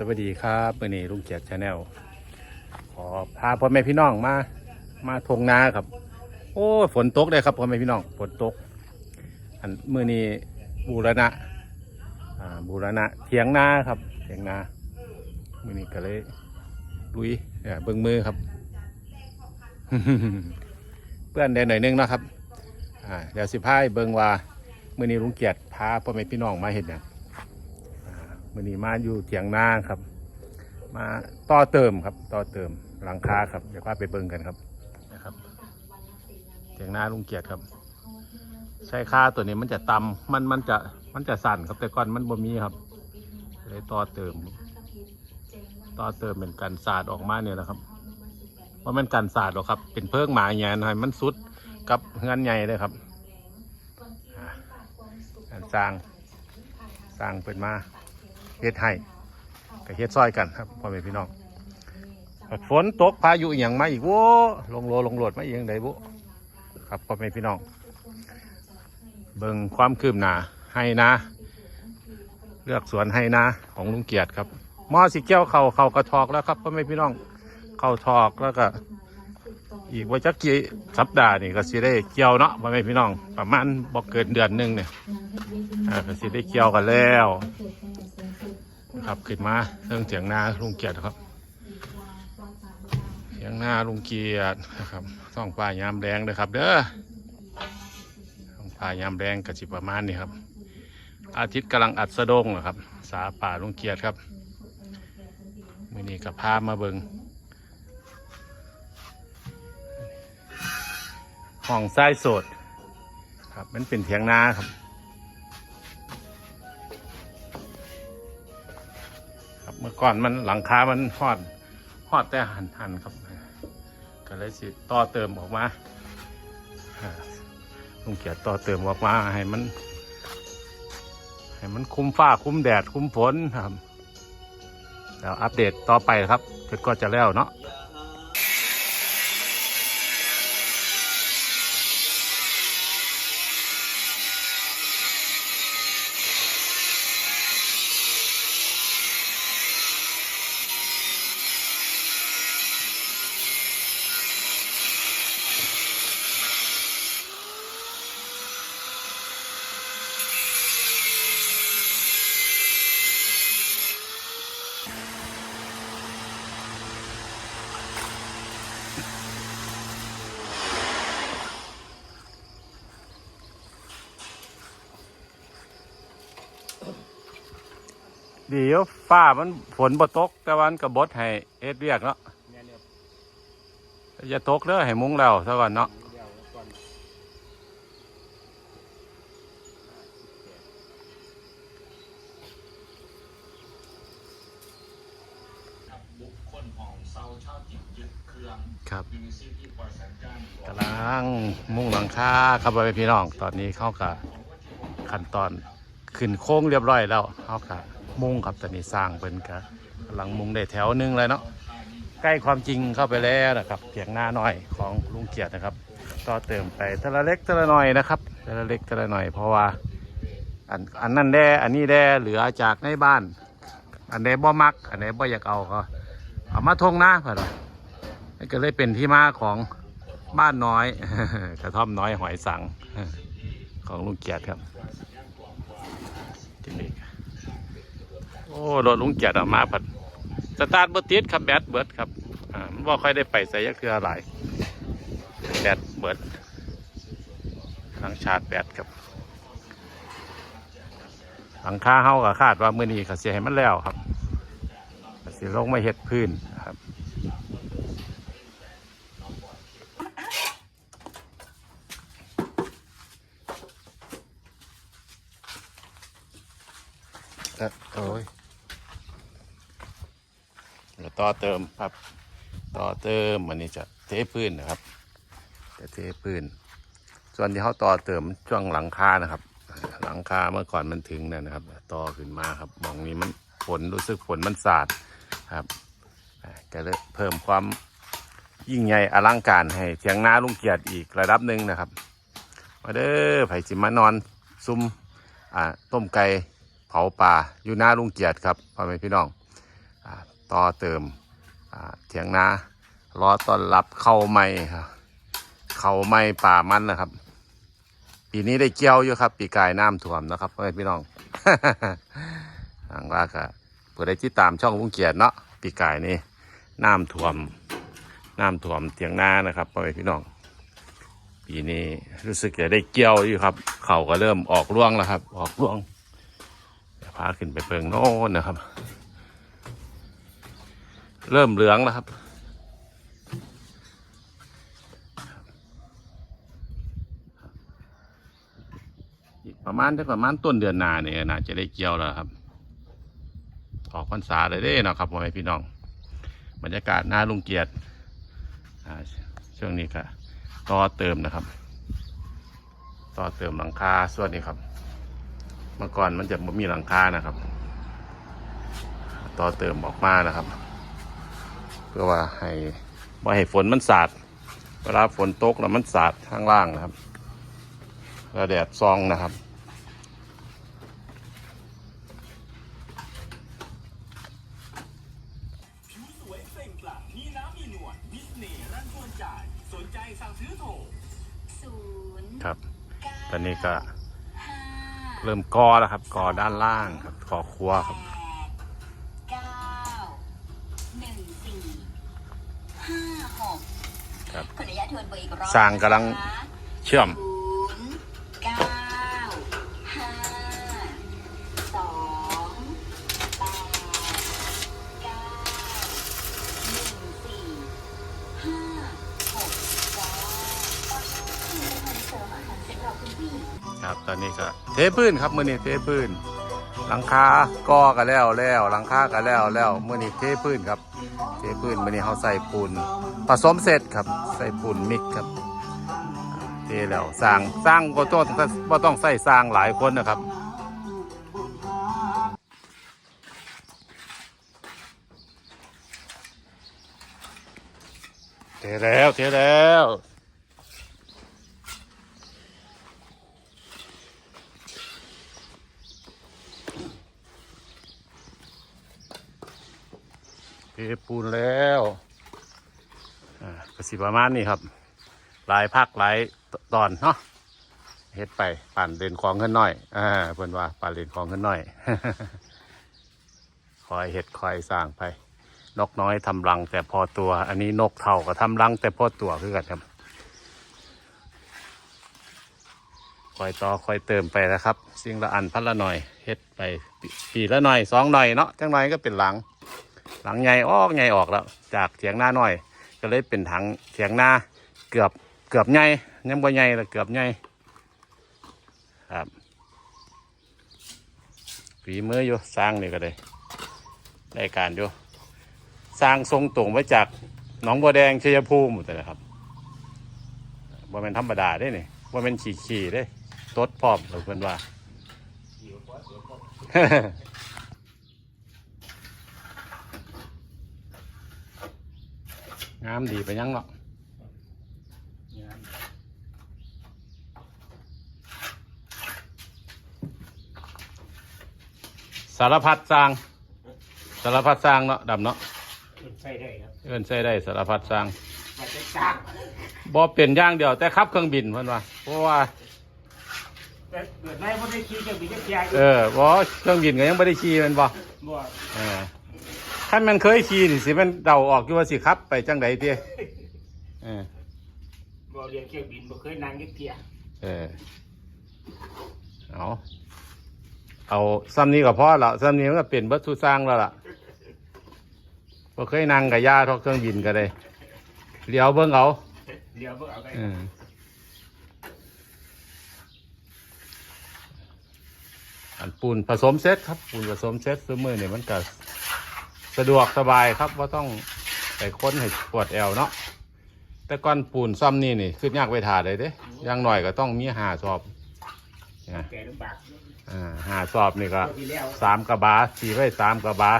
สวัสดีครับมื่อนี้ลุงเกียรติชาแนลขอพาพ่อแม่พี่น้องมา มาทงนาครับ โอ้ฝนตกเลยครับพ่อแม่พี่น้องฝนตก อันมื่อนี้บูรณะอ่าบูรณะเถียงนาครับเถียงนามื่อนี้ก็เลยลุยเบิ้งมือครับ เพื่อนได้หน่อยนึงนะครับอ่าเดี๋ยวสิพายเบิ้งว่ามื่อนี้ลุงเกียรติพาพ่อแม่พี่น้องมาเห็นอย่าง มื่อนี้มาอยู่เถียงนาครับ มาต่อเติมครับ ต่อเติมหลังคาครับเดี๋ยวพาไปเบิ่งกันครับนะครับเถียงนาลุงเกียรติครับ ใช้ค่าตัวนี้มันจะต่ำมันมันจะมันจะสั่นครับแต่ก่อนมันบ่มีครับเลยต่อเติม ต่อเติมเป็นกันศาสตร์ออกมาเนี่ยนะครับว่ามันกันศาสตร์หรอกครับ เป็นเพิงหมาใหญ่หน่อยมันสุดกับงานใหญ่เลยครับการสร้างสร้างเป็นมา เฮ็ดให้กับเฮ็ดซอยกันครับพ่อแม่พี่น้องฝนตกพายุอหย่างมาอีกโว้ลงโลลงโหลดมาอีกอย่างใดบุครับพ่อแม่พี่น้อง เบิ่งความคืบหน้าให้นะ เลือกสวนให้นะของลุงเกียรติครับมอสิเกี้ยวเขาเขากระทอกแล้วครับพ่อแม่พี่น้องเขาทอกแล้วก็ อีกว่าจะกี่สัปดาห์นี่ก็สิได้เกี่ยวเนาะพ่อแม่พี่น้อง ประมาณบ่เกินเดือนหนึงเนี่ยอ่าก็สิได้เกี่ยวกันแล้ว ครับขึ้นมาเรื่องเสียงนาลุงเกียรติครับเสียงนาลุงเกียรตินะครับต้องป่ายามแดงเลยครับ เด้อต้องป่ายามแดงกะจิประมาณนี้ครับ อาทิตย์กำลังอัดสะดงนะครับ สาป่าลุงเกียรติครับมือนี้กับพามาเบิงห้องไส้สดครับมันเป็นเถียงนาครับ เมื่อก่อนมันหลังคา มันหอดหอดแต่หันหันครับ ก็เลยสิต่อเติมออกมาลุงเกียรติต่อเติมออกมาให้มัน ให้มันคุ้มฟ้าคุ้มแดดคุ้มฝนครับแล้วอัปเดตต่อไปครับเกิดก็จะแล้วเนาะ เดี๋ยวฟ้ามันฝนบ่ตก แต่วามันกับบดให้เอ็ดเวียกเนาะอย่าตกเด้อให้มุ้งแล้วซะก่อนเนาะ บุคคลของเซาชอบจิตยึดเครื่อง ครับยูนิซีที่ปล่อยสัญญาณกำลังมุ่งหลังคาครับพ่อแม่พี่น้อง ตอนนี้เข้ากับขั้นตอนขึ้นโค้งเรียบร้อยแล้วเข้ากับมุ่งครับตอนนี้สร้างเป็นกับกำลังมุ่งได้แถวหนึงเลยเนาะใกล้ความจริงเข้าไปแล้วนะครับเพียงหน้าน้อยของลุงเกียรตินะครับ ต่อเติมไปทีละเล็กทีละน้อยนะครับทีละเล็กทีละน้อยเพราะว่าอันอันนั้นแด่อันนี้แด่เหลือจากในบ้าน อันไหนบ่มัก อันไหนบ่อยากเอาก็เอามาทงหน้าเพื่อนว่าน ก็เลยเป็นที่มาของบ้านน้อย กระท่อมน้อยหอยสัง ของลุงเกียรติครับที่นี่โอ้รถลุงเกียรติออกมาผัดสตาร์ทบติดครับแบตเบิร์ดครับอ่ามันว่าค่อยได้ไปใส่ยักคืออะไรแบตเบิร์ดหลังชาร์จแบตครับหลังคาเฮาก็คาดว่า มื้อนี้ก็สิให้มันแล้วครับก็สิลงมาเฮ็ดพื้น ครับครับโอ้ยแล้วต่อเติมครับ ต่อเติมอันนี้จะเทพื้นนะครับ จะเทพื้น ส่วนที่เขาต่อเติมช่วงหลังคานะครับ หลังคาเมื่อก่อนมันถึงนั่นะครับ ต่อขึ้นมาครับมองนี้มันฝนรู้สึกฝนมันสาดครับก็เลยเพิ่มความยิ่งใหญ่อลังการให้เทียงนาลุงเกียรติอีกระดับหนึ่งนะครับ มาเด้อไผ่จิมานอนซุ่มอ่าต้มไก่ เผาป่าอยู่หน้าลุงเกียรติครับพ่อแม่พี่น้องอต่อเติมเถียงนารอต้อนรับเข้าใหม่ครับเข้าใหม่ป่ามันนะครับ ปีนี้ได้เกี่ยวอยู่ครับ ปีกายน้ำท่วมนะครับพ่อแม่พี่น้องทางว่าก็เพื่อได้ที่ตามช่องลุงเกียรติเนาะปีกายนี้น้ำท่วมน้ำท่วมเถียงนานะครับพ่อแม่พี่น้อง ปีนี้รู้สึกจะได้เกี่ยวอยู่ครับ เขาก็เริ่มออกร่วงแล้วครับ ออกร่วง พาขึ้นไปเพิงโน่นนะครับ เริ่มเหลืองแล้วครับ ประมาณได้ประมาณต้นเดือนหนาเนี่ยน่าจะได้เกี่ยวแล้วครับ ออกพรรษาเลยเด้นาะครับพ่อแม่พี่น้อง บรรยากาศหน้าลุงเกียรติช่วงนี้ก็ต่อเติมนะครับ ต่อเติมหลังคาส่วนนี้ครับ เมื่อก่อนมันจะไม่มีหลังคานะครับ ต่อเติมออกมานะครับ เพื่อว่าให้ไม่ให้ฝนมันสาด เวลาฝนตกแล้วมันสาดข้างล่างนะครับแล้วแดดซองนะครับผิวสวยเปล่งปลั่งมีน้ำมีหนวดดิสนีย์รันชวนจ่ายสนใจสั่งซื้อโทรศูนย์ครับเก้าตอนนี้ก็ห้า เริ่มกอแล้วครับกอด้านล่างครับกอครัวครับแปดเก้าหนึ่งสี่ห้าหกครับขออนุญาตทวนเบอร์อีกรอบสร้างกำลังนะคะเชื่อม ศู ครับตอนนี้ก็เทพื้นครับมื่อนี้เทพื้น หลังคาก่อกันแล้วแล้วหลังคากันแล้วแล้วมื่อนี้เทพื้นครับ เทพื้นมื่อนี้เขาใส่ปูนผสมเสร็จครับใส่ปูนมิกครับเทแล้วสร้างสร้างก็ต้องก็ต้องใส่สร้างหลายคนนะครับเทแล้วเทแล้ว ทปูนแล้วอ่ากสิประมาณนี้ครับ หลายพักหลายตอนเนาะเฮ็ดไปปั่นเดินของขึ้นหน่อยอ่าเพิ่อนว่าปั่นเดินของขึ้นหน่อย คอยเฮ็ดคอยสร้างไป นกน้อยทำรังแต่พอตัว อันนี้นกเท่าก็ทำรังแต่พอตัวคือกันครับคอยต่อคอยเติมไปนะครับ สิ่งละอันพันละหน่อยเฮ็ดไปปีปีละหน่อยสองหน่อยเนาะจังหน่อยก็เป็นหลัง หลังใหญ่ออกใหญ่ออกแล้ว จากเถียงหน้าหน่อย ก็เลยเป็นถังเถียงหน้าเกือบเกือบใหญ่ยังบ่ใหญ่แต่เกือบใหญ่ครับฝีมืออยู่สร้างนี่ก็ได้ได้การอยู่สร้างทรงตรงมาจากหนองบัวแดงชัยภูมิแต่นะครับบ่เป็นธรรมดาได้นี่บ่เป็นขี่ขี่ได้ตดพร้อมเราเพื่อนว่า งามดีไปยังเนาะสารพัดสร้าง สารพัดสร้างเนาะดำเนาะใช่ได้ครับเอินใช้ได้สารพัดสร้างมาจะจ้างบ่เป็นอย่างเดียวแต่ขับเครื่องบินเพิ่นว่าเพราะว่า แต่เกิดไม่พอได้ขี่จะมีจะเพียเออบ่เครื่องบินก็ยังไม่ได้ขี่แมันบ่บ่ เออ ถ้ามันเคยขี่นี่สิมันเดาออกอยู่ว่าสิขับ ไปจังใดเตี้ยเออ บ่เรียนเครื่องบินบ่เคยนั่งยักเทียเออ เอาเอาซ้ำนี้ก็พอละซ้ำนี้มันก็เป็นวัตถุสร้างแล้วล่ะบ่เคยนั่งกับย่าทอกเครื่องบินก็ได้เลี้ยวเบิ่งเอาเดี๋ยวเบิ่งเอาไปเอออันปูนผสมเซตครับ ปูนผสมเซตซื้อมือเนี่ยมันก็ สะดวกสบายครับว่าต้องไปค้นให้ปวดแอวเนาะแต่ก้อนปูนซ้ำนี่นี่คือยากไปถ่าเลยเด้อย่างหน่อยก็ต้องมีหาสอบนะแกลำบากอ่าหาสอบนี่ก็ที่แล้วสามกระบาสีไว้สามกระบา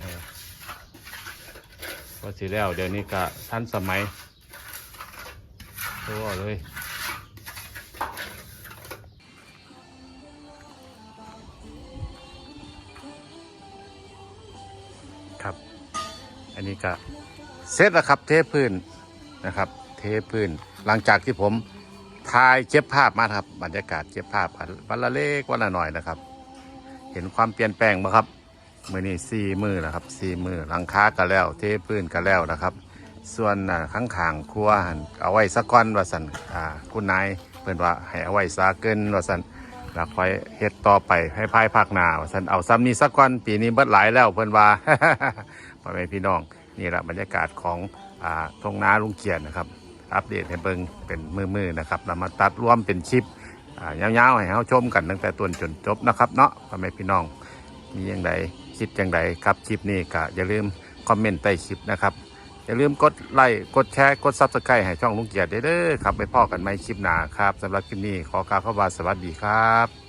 เออก็สีแล้วเดี๋ยวนี้ก็ทันสมัยโอ้เลย อันนี้ก็เสร็จแล้วครับเทพื้นนะครับ เทพื้น หลังจากที่ผมถ่ายเจ็บภาพมาครับ บรรยากาศเจ็บภาพวันละเล็กวันละหน่อยนะครับ เห็นความเปลี่ยนแปลงไหมครับมือนี่สี่มือนะครับสี่มือหลังคาก็แล้ว เทพื้นก็แล้วนะครับ ส่วนข้างขางครัวเอาไว้สักก้อนว่าสันคุณนายเพื่อนว่าให้เอาไว้ซาเกินว่าสันแล้วค่อยเฮ็ดต่อไปให้ภายภาคหน้าว่าสันเอาซ้ำนี้สักก้อนปีนี้เบิดหลายแล้วเพื่อนว่า พ่อแม่พี่น้องนี่แหละบรรยากาศของอทงนาลุงเกียรตินะครับ อัปเดตให้เบิ่งเป็นมือๆนะครับเรามาตัดร่วมเป็นชิปยาวๆให้เราชมกันตั้งแต่ต้นจนจบนะครับเนาะพ่อแม่พี่น้องมีอย่างไรคิดอย่างไรครับคลิปนี้ก็อย่าลืมคอมเมนต์ใต้คลิปนะครับอย่าลืมกดไลค์กดแชร์กดซับสไครต์ให้ช่องลุงเกียรติเด้อครับไปพ่อกันใหมคลิปหนาครับสำหรับคลิปนี้ขอกล่าวคำว่าสวัสดีครับ